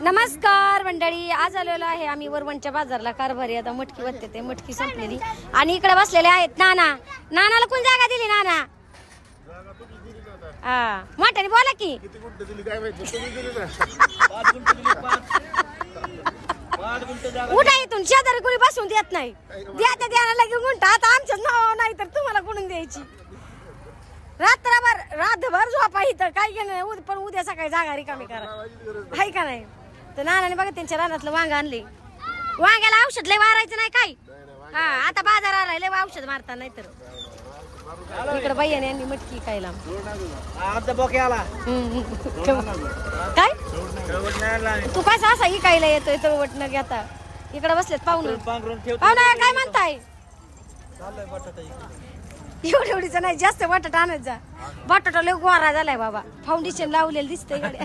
नमस्कार मंडळी आज आलेलो आहे आम्ही वरवणच्या बाजारला कारभारी. आता मटकी बघते ते मटकी संपलेली. आणि इकडे बसलेले आहेत नाना. नानाला कोण जागा दिली नाना? हा. मोठ्याने बोला की. किती गुंठ दिली काय माहिती? तुम्ही दिली ना. उठा इथून शेजारी कोणी बसून देत नाही. द्या त्या द्यायला लगे गुंठा आता आमच्याच नाव नाही तर तुम्हाला कोणून द्यायची? रात्रभर रातभर झोपा इथं. काय घेणं उद- पण उद्या सकाळी जागा रिकामी करा. आहे का नाही? तर नानाने बघा त्यांच्या रानातलं वांग आणले वांग्याला औषध लय मारायचं नाही काय? हा आता बाजार आलाय लय औषध मारता नाही तर. इकडे बाईयाने यांनी मटकी खायला. आमचा बोके आला. काय? तू कसं असा इकायला येतोय तळवट न घेता? इकडे बसलेत पाहुणे. पाहुणा काय म्हणताय? इकडे. एवढं एवढीचं नाही जास्त बटाटा आणत जा. बटाटा लय गोरा झालाय बाबा. फाउंडेशन लावलेलं दिसतंय गड्या